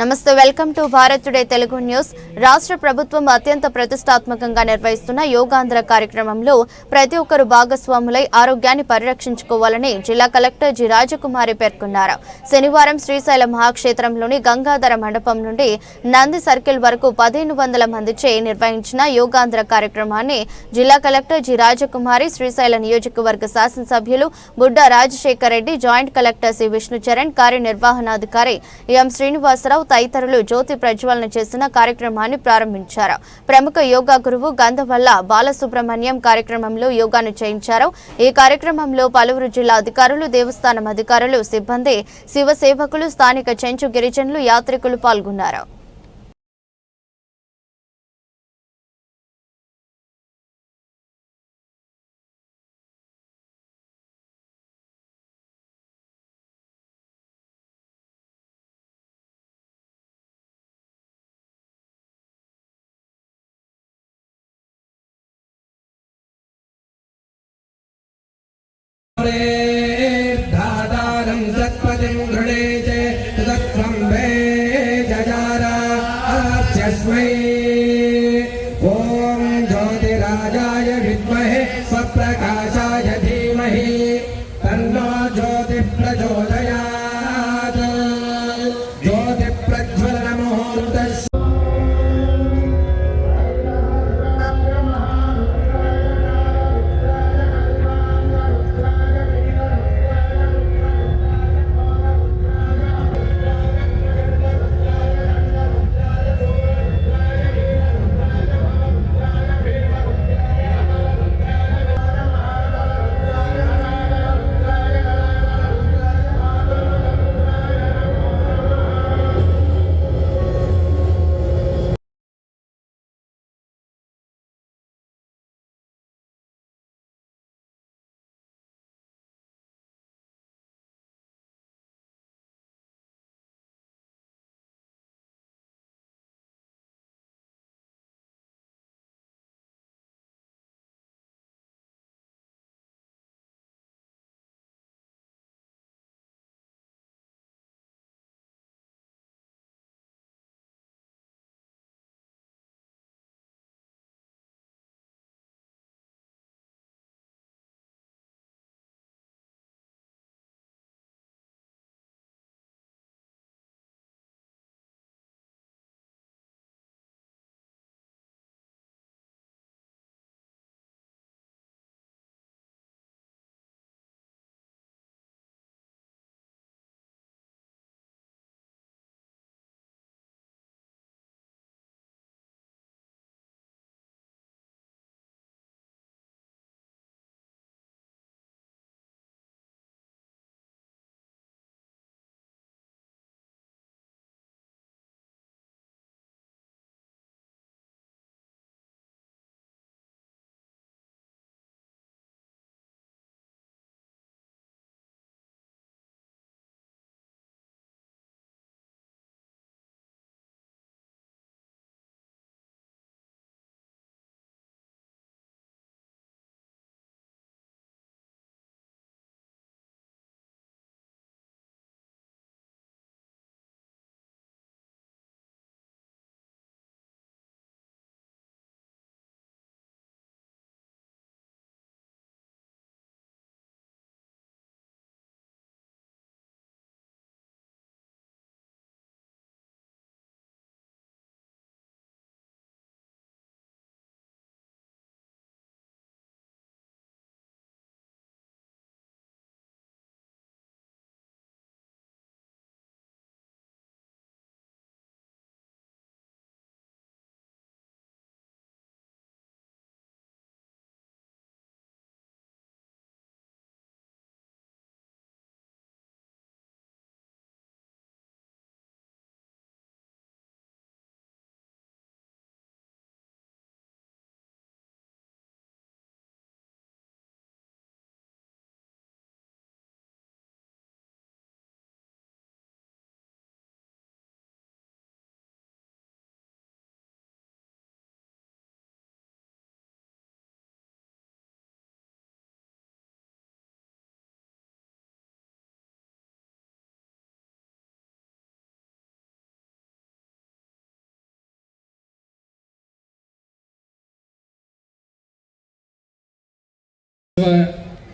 నమస్తే welcome to Bharat today Telugu news. రాష్ట్ర ప్రభుత్వం అత్యంత ప్రతిష్టాత్మకంగా నిర్వహిస్తున్న యోగాంధ్ర కార్యక్రమంలో ప్రతి ఒక్కరు భాగస్వాములై ఆరోగ్యాన్ని పరిరక్షించుకోవాలని జిల్లా కలెక్టర్ జి. రాజకుమారి పేర్కొన్నారు. శనివారం శ్రీశైల మహాక్షేత్రంలోని గంగాధర మండపం నుండి నంది సర్కిల్ వరకు పదిహేను వందల మందిచే నిర్వహించిన యోగాంధ్ర కార్యక్రమాన్ని జిల్లా కలెక్టర్ జి. రాజకుమారి శ్రీశైల నియోజకవర్గ శాసనసభ్యులు Budda Rajasekhar Reddy joint collector C. Vishnucharan కార్యనిర్వహణాధికారి ఎం. శ్రీనివాసరావు తదితరులు జ్యోతి ప్రజ్వలన చేసిన కార్యక్రమాన్ని ప్రారంభించారు. ప్రముఖ యోగా గురువు గంధవల్ల బాలసుబ్రహ్మణ్యం కార్యక్రమంలో యోగాను చేయించారు. ఈ కార్యక్రమంలో పలువురు జిల్లా అధికారులు దేవస్థానం అధికారులు సిబ్బంది శివ సేవకులు స్థానిక చెంచు గిరిజనులు యాత్రికులు పాల్గొన్నారు.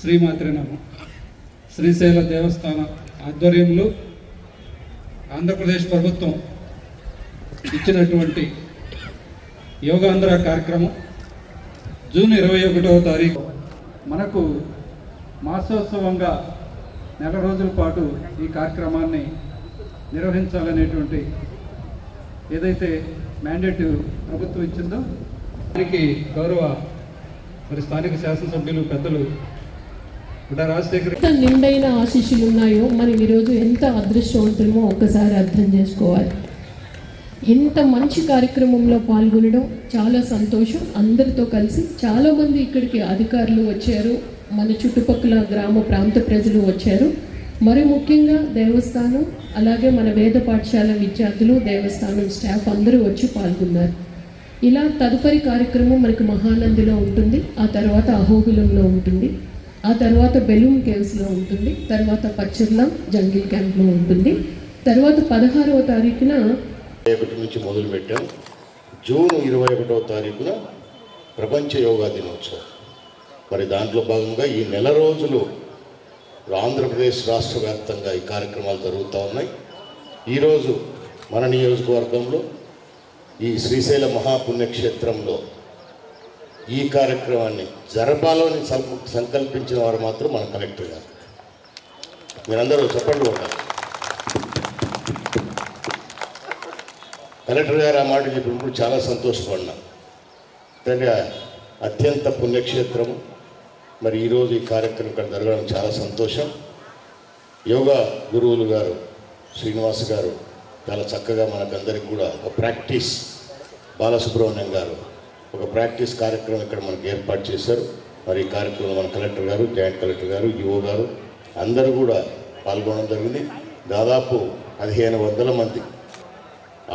శ్రీమాత్రి నమ. శ్రీశైల దేవస్థాన ఆధ్వర్యంలో ఆంధ్రప్రదేశ్ ప్రభుత్వం ఇచ్చినటువంటి యోగాంధ్ర కార్యక్రమం జూన్ ఇరవై ఒకటవ తారీఖు. మనకు మాసోత్సవంగా నెల రోజుల పాటు ఈ కార్యక్రమాన్ని నిర్వహించాలనేటువంటి ఏదైతే మ్యాండేట్ ప్రభుత్వం ఇచ్చిందో దానికి గౌరవ మరి స్థానిక శాసనసభ్యులు పెద్దలు ఎంత నిండైన ఆశీస్సులు ఉన్నాయో మనం ఈరోజు ఎంత అదృష్టవంతులమో ఒక్కసారి అర్థం చేసుకోవాలి. ఇంత మంచి కార్యక్రమంలో పాల్గొనడం చాలా సంతోషం. అందరితో కలిసి చాలామంది ఇక్కడికి అధికారులు వచ్చారు. మన చుట్టుపక్కల గ్రామ ప్రాంత ప్రజలు వచ్చారు. మరి ముఖ్యంగా దేవస్థానం అలాగే మన వేద పాఠశాల విద్యార్థులు దేవస్థానం స్టాఫ్ అందరూ వచ్చి పాల్గొన్నారు. ఇలా తదుపరి కార్యక్రమం మనకి మహానందిలో ఉంటుంది. ఆ తర్వాత అహోబిలంలో ఉంటుంది. ఆ తర్వాత బెలూమ్ కేవ్స్లో ఉంటుంది. తర్వాత పచ్చర్ల జంగిల్ క్యాంప్లో ఉంటుంది. తర్వాత పదహారవ తారీఖున ఒకటి నుంచి మొదలుపెట్టాం. జూన్ ఇరవై ఒకటవ తారీఖున ప్రపంచ యోగా దినోత్సవం. మరి దాంట్లో భాగంగా ఈ నెల రోజులు ఆంధ్రప్రదేశ్ రాష్ట్ర వ్యాప్తంగా ఈ కార్యక్రమాలు జరుగుతూ ఉన్నాయి. ఈరోజు మన నియోజకవర్గంలో ఈ శ్రీశైల మహాపుణ్యక్షేత్రంలో ఈ కార్యక్రమాన్ని జరపాలని సం- సంకల్పించిన వారు మాత్రం మన కలెక్టర్ గారు. మీరందరూ చెప్పండి కొట్టాలి కలెక్టర్ గారు ఆ మాట చెప్పినప్పుడు చాలా సంతోషపడినా. ఎందుకంటే అత్యంత పుణ్యక్షేత్రము. మరి ఈరోజు ఈ కార్యక్రమం ఇక్కడ జరగడం చాలా సంతోషం. యోగా గురువులు గారు శ్రీనివాస్ గారు చాలా చక్కగా మనకందరికి కూడా ఒక ప్రాక్టీస్ బాలసుబ్రహ్మణ్యం గారు ఒక ప్రాక్టీస్ కార్యక్రమం ఇక్కడ మనకు ఏర్పాటు చేశారు. మరి ఈ కార్యక్రమం మన కలెక్టర్ గారు జాయింట్ కలెక్టర్ గారు యువ గారు అందరూ కూడా పాల్గొనడం జరిగింది. దాదాపు పదిహేను వందల మంది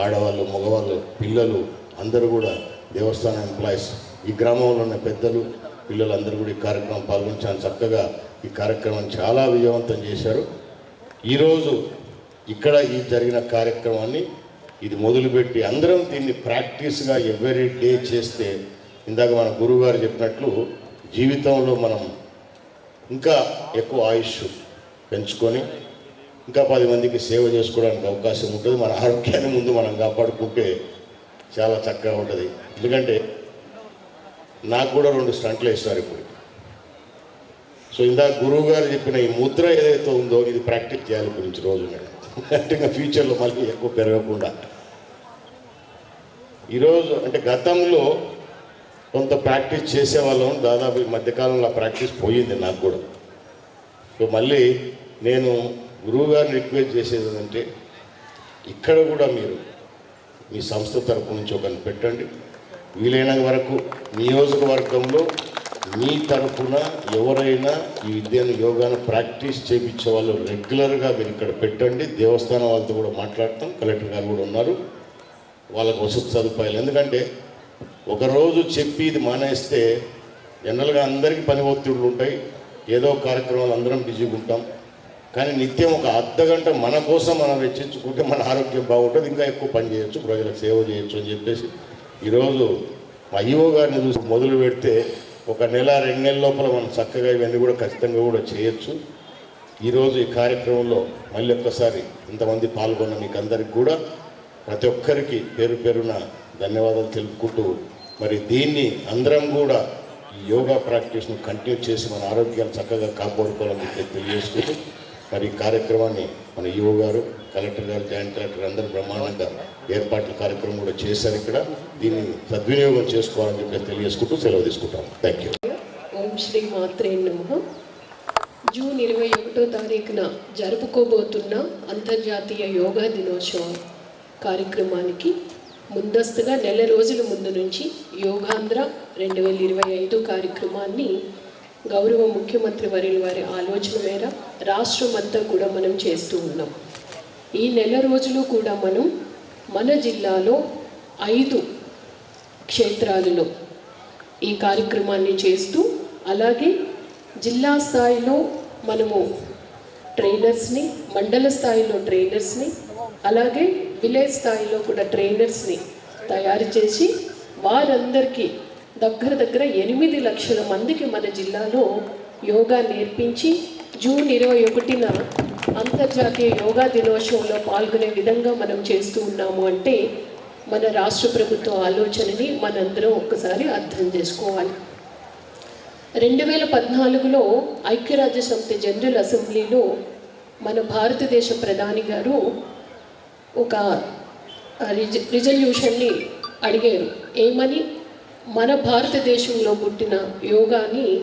ఆడవాళ్ళు మగవాళ్ళు పిల్లలు అందరూ కూడా దేవస్థానం ఎంప్లాయీస్ ఈ గ్రామంలో ఉన్న పెద్దలు పిల్లలు అందరూ కూడా ఈ కార్యక్రమం పాల్గొని చాలా చక్కగా ఈ కార్యక్రమం చాలా విజయవంతం చేశారు. ఈరోజు ఇక్కడ ఈ జరిగిన కార్యక్రమాన్ని ఇది మొదలుపెట్టి అందరం దీన్ని ప్రాక్టీస్గా ఎవ్రీ డే చేస్తే ఇందాక మన గురువుగారు చెప్పినట్లు జీవితంలో మనం ఇంకా ఎక్కువ ఆయుష్ పెంచుకొని ఇంకా పది మందికి సేవ చేసుకోవడానికి అవకాశం ఉంటుంది. మన ఆరోగ్యాన్ని ముందు మనం కాపాడుకుంటే చాలా చక్కగా ఉంటుంది. ఎందుకంటే నాకు కూడా రెండు స్టంట్లు వేస్తారు ఇప్పుడు. సో ఇందాక గురువు గారు చెప్పిన ఈ ముద్ర ఏదైతే ఉందో ఇది ప్రాక్టీస్ చేయాలి గురించి రోజు నేను అంటే ఇంకా ఫ్యూచర్లో మళ్ళీ ఎక్కువ పెరగకుండా. ఈరోజు అంటే గతంలో కొంత ప్రాక్టీస్ చేసేవాళ్ళం దాదాపు ఈ మధ్యకాలంలో ఆ ప్రాక్టీస్ పోయింది నాకు కూడా. సో మళ్ళీ నేను గురువు గారిని రిక్వెస్ట్ చేసేది ఏంటంటే ఇక్కడ కూడా మీరు మీ సంస్థ తరపు నుంచి ఒకరిని పెట్టండి. వీలైన వరకు నియోజకవర్గంలో మీ తరఫున ఎవరైనా ఈ విద్యను యోగాను ప్రాక్టీస్ చేయించే వాళ్ళు రెగ్యులర్గా మీరు ఇక్కడ పెట్టండి. దేవస్థానం వాళ్ళతో కూడా మాట్లాడతాం. కలెక్టర్ గారు కూడా ఉన్నారు. వాళ్ళకు వసతి సదుపాయాలు. ఎందుకంటే ఒకరోజు చెప్పి ఇది మానేస్తే జనరల్గా అందరికీ పని ఒత్తిళ్ళు ఉంటాయి. ఏదో కార్యక్రమాలు అందరం బిజీగా ఉంటాం. కానీ నిత్యం ఒక అర్ధ గంట మన కోసం మనం వెచ్చించుకుంటే మన ఆరోగ్యం బాగుంటుంది. ఇంకా ఎక్కువ పని చేయొచ్చు. ప్రజలకు సేవ చేయొచ్చు అని చెప్పేసి ఈరోజు మా ఈవో గారిని చూసి మొదలు పెడితే ఒక నెల రెండు నెలల లోపల మనం చక్కగా ఇవన్నీ కూడా ఖచ్చితంగా కూడా చేయొచ్చు. ఈరోజు ఈ కార్యక్రమంలో మళ్ళీ ఒక్కసారి ఇంతమంది పాల్గొన్న మీకు అందరికి కూడా ప్రతి ఒక్కరికి పేరు పేరున ధన్యవాదాలు తెలుపుకుంటూ మరి దీన్ని అందరం కూడా యోగా ప్రాక్టీస్ను కంటిన్యూ చేసి మన ఆరోగ్యాలు చక్కగా కాపాడుకోవాలని తెలియజేసుకుంటూ మరి ఈ కార్యక్రమాన్ని మన ఈవో గారు కలెక్టర్ గారు జాయింట్ కలెక్టర్ అందరూ బ్రహ్మాండంగా ఏర్పాట్ల కార్యక్రమం కూడా చేశారు ఇక్కడ. దీన్ని సద్వినియోగం చేసుకోవాలని చెప్పి తెలియజేసుకుంటూ సెలవు తీసుకుంటాం. థ్యాంక్ యూ ఓం శ్రీ మాత్రే నమ. జూన్ ఇరవై ఒకటో తారీఖున జరుపుకోబోతున్న అంతర్జాతీయ యోగా దినోత్సవం కార్యక్రమానికి ముందస్తుగా నెల రోజుల ముందు నుంచి యోగాంధ్ర రెండు వేల ఇరవై ఐదు కార్యక్రమాన్ని గౌరవ ముఖ్యమంత్రి వర్యుల వారి ఆలోచన మేర రాష్ట్రం అంతా కూడా మనం చేస్తూ ఉన్నాం. ఈ నెల రోజులు కూడా మనం మన జిల్లాలో ఐదు క్షేత్రాలలో ఈ కార్యక్రమాన్ని చేస్తూ అలాగే జిల్లా స్థాయిలో మనము ట్రైనర్స్ని మండల స్థాయిలో ట్రైనర్స్ని అలాగే విలేజ్ స్థాయిలో కూడా ట్రైనర్స్ని తయారు చేసి వారందరికీ దగ్గర దగ్గర ఎనిమిది లక్షల మందికి మన జిల్లాలో యోగా నేర్పించి జూన్ ఇరవై ఒకటిన అంతర్జాతీయ యోగా దినోత్సవంలో పాల్గొనే విధంగా మనం చేస్తూ ఉన్నాము అంటే మన రాష్ట్ర ప్రభుత్వ ఆలోచనని మనందరం ఒక్కసారి అర్థం చేసుకోవాలి. రెండు వేల పద్నాలుగులో ఐక్యరాజ్య సమితి జనరల్ అసెంబ్లీలో మన భారతదేశ ప్రధాని గారు ఒక రిజ రిజల్యూషన్ని అడిగారు. ఏమని? మన భారతదేశంలో పుట్టిన యోగాని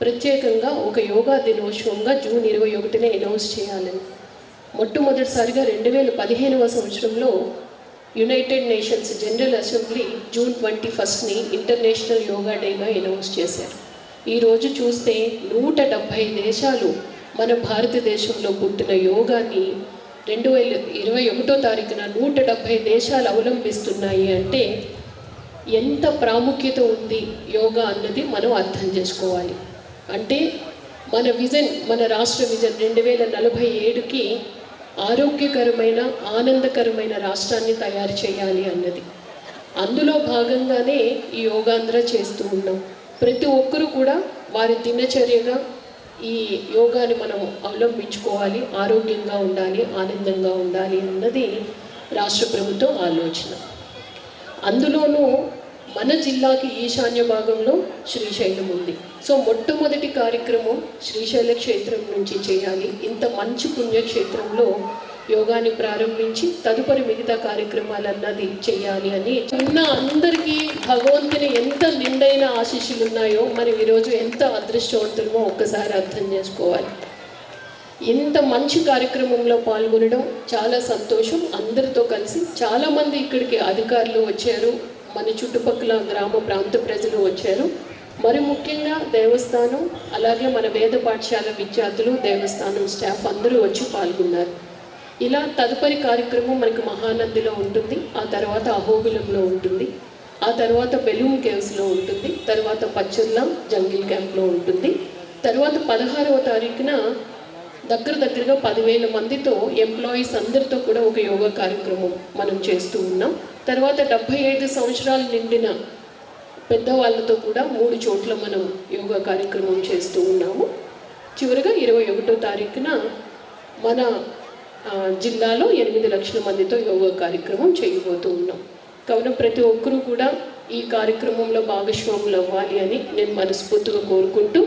ప్రత్యేకంగా ఒక యోగా దినోత్సవంగా జూన్ ఇరవై ఒకటిన అనౌన్స్ చేయాలని. మొట్టమొదటిసారిగా రెండు వేల పదిహేనవ సంవత్సరంలో United Nations General Assembly June twenty ఫస్ట్ని international yoga డేగా అనౌన్స్ చేశారు ఈరోజు చూస్తే నూట డెబ్భై దేశాలు మన భారతదేశంలో పుట్టిన యోగాని రెండు వేల ఇరవై ఒకటో తారీఖున నూట డెబ్భై దేశాలు అవలంబిస్తున్నాయి అంటే ఎంత ప్రాముఖ్యత ఉంది యోగా అన్నది మనం అర్థం చేసుకోవాలి. అంటే మన విజన్ మన రాష్ట్ర విజన్ రెండు వేల నలభై ఏడుకి ఆరోగ్యకరమైన ఆనందకరమైన రాష్ట్రాన్ని తయారు చేయాలి అన్నది. అందులో భాగంగానే ఈ యోగాంధ్ర చేస్తూ ఉన్నాం. ప్రతి ఒక్కరూ కూడా వారి దినచర్యగా ఈ యోగాని మనం అవలంబించుకోవాలి ఆరోగ్యంగా ఉండాలి ఆనందంగా ఉండాలి అన్నది రాష్ట్ర ప్రభుత్వం ఆలోచన. అందులోనూ మన జిల్లాకి ఈశాన్య భాగంలో శ్రీశైలం ఉంది. సో మొట్టమొదటి కార్యక్రమం శ్రీశైల క్షేత్రం నుంచి చేయాలి. ఇంత మంచి పుణ్యక్షేత్రంలో యోగాని ప్రారంభించి తదుపరి మిగతా కార్యక్రమాలు అన్నది చేయాలి అని ఉన్న అందరికీ భగవంతుని ఎంత నిండైన ఆశీస్సులు ఉన్నాయో మనం ఈరోజు ఎంత అదృష్టవంతులమో ఒక్కసారి అర్థం చేసుకోవాలి. ఇంత మంచి కార్యక్రమంలో పాల్గొనడం చాలా సంతోషం. అందరితో కలిసి చాలామంది ఇక్కడికి అధికారులు వచ్చారు. మన చుట్టుపక్కల గ్రామ ప్రాంత ప్రజలు వచ్చారు. మరి ముఖ్యంగా దేవస్థానం అలాగే మన వేద పాఠశాల విద్యార్థులు దేవస్థానం స్టాఫ్ అందరూ వచ్చి పాల్గొన్నారు. ఇలా తదుపరి కార్యక్రమం మనకు మహానందిలో ఉంటుంది. ఆ తర్వాత అహోబిలంలో ఉంటుంది. ఆ తర్వాత బెలూమ్ కేవ్స్లో ఉంటుంది. తర్వాత పచ్చర్ల జంగిల్ క్యాంప్లో ఉంటుంది. తర్వాత పదహారవ తారీఖున దగ్గర దగ్గరగా పదివేల మందితో ఎంప్లాయీస్ అందరితో కూడా ఒక యోగా కార్యక్రమం మనం చేస్తూ ఉన్నాం. తర్వాత డెబ్భై ఐదు సంవత్సరాలు నిండిన పెద్దవాళ్ళతో కూడా మూడు చోట్ల మనం యోగా కార్యక్రమం చేస్తూ ఉన్నాము. చివరిగా ఇరవై ఒకటో తారీఖున మన జిల్లాలో ఎనిమిది లక్షల మందితో యోగా కార్యక్రమం చేయబోతూ ఉన్నాం. కావున ప్రతి ఒక్కరూ కూడా ఈ కార్యక్రమంలో భాగస్వాములు అవ్వాలి అని నేను మనస్ఫూర్తిగా కోరుకుంటూ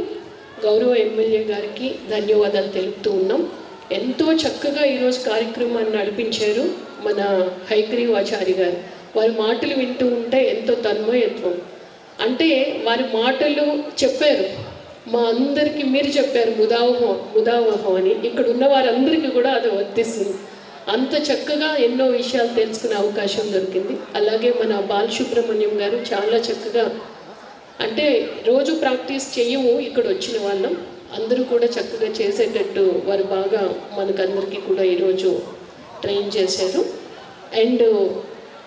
గౌరవ ఎమ్మెల్యే గారికి ధన్యవాదాలు తెలుపుతూ ఉన్నాం. ఎంతో చక్కగా ఈరోజు కార్యక్రమాన్ని నడిపించారు మన హైగ్రీవాచారి గారు. వారి మాటలు వింటూ ఉంటే ఎంతో తన్మయత్వం. అంటే వారి మాటలు చెప్పారు. మా అందరికీ మీరు చెప్పారు ముదావహం ముదావహం అని. ఇక్కడ ఉన్న వారందరికీ కూడా అది వర్తిస్తుంది. అంత చక్కగా ఎన్నో విషయాలు తెలుసుకునే అవకాశం దొరికింది. అలాగే మన బాలసుబ్రహ్మణ్యం గారు చాలా చక్కగా అంటే రోజు ప్రాక్టీస్ చేయము ఇక్కడ వచ్చిన వాళ్ళం. అందరూ కూడా చక్కగా చేసేటట్టు వారు బాగా మనకందరికీ కూడా ఈరోజు ట్రైన్ చేశారు. అండ్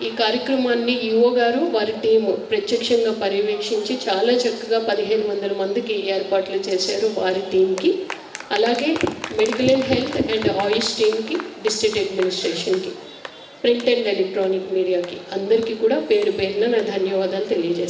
ఈ కార్యక్రమాన్ని ఈఓ గారు వారి టీము ప్రత్యక్షంగా పర్యవేక్షించి చాలా చక్కగా పదిహేను వందల మందికి ఏర్పాట్లు చేశారు వారి టీంకి అలాగే medical and health and AYUSH టీమ్కి డిస్ట్రిక్ట్ అడ్మినిస్ట్రేషన్కి ప్రింట్ అండ్ ఎలక్ట్రానిక్ మీడియాకి అందరికీ కూడా పేరు పేరున నా ధన్యవాదాలు తెలియజేస్తాను